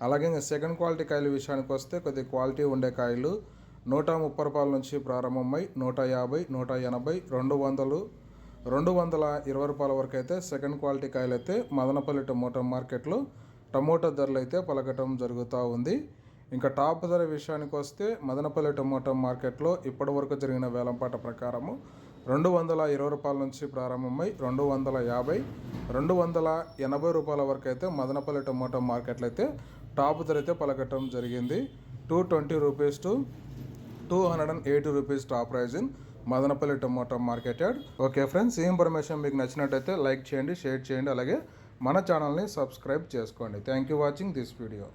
అలాగే ఇంకా second quality కాయల విషయానికి వస్తే కొద్ది క్వాలిటీ ఉండే కాయలు నూట ముప్పై రూపాయల నుంచి ప్రారంభమై నూట యాభై నూట ఎనభై రెండు వందలు రెండు వందల ఇరవై రూపాయల వరకు అయితే సెకండ్ క్వాలిటీ కాయలు అయితే మదనపల్లి టమోటో మార్కెట్లో టమోటా ధరలు అయితే పలకటం జరుగుతూ ఉంది. ఇంకా టాప్ ధర విషయానికి వస్తే మదనపల్లి టమోటా మార్కెట్లో ఇప్పటి వరకు జరిగిన వేలంపాట ప్రకారము రెండు వందల ఇరవై రూపాయల నుంచి ప్రారంభమై రెండు వందల యాభై రెండు వందల ఎనభై రూపాయల వరకు అయితే మదనపల్లి టమోటా మార్కెట్లు అయితే టాప్ ధర అయితే పలకటం జరిగింది. Two twenty rupees to two hundred and eighty rupees top price in Madanapalli tomato market yard okay friends ఈ ఇన్ఫర్మేషన్ మీకు నచ్చినట్టయితే లైక్ చేయండి షేర్ చేయండి అలాగే మన ఛానల్ని సబ్స్క్రైబ్ చేసుకోండి. Thank you watching this video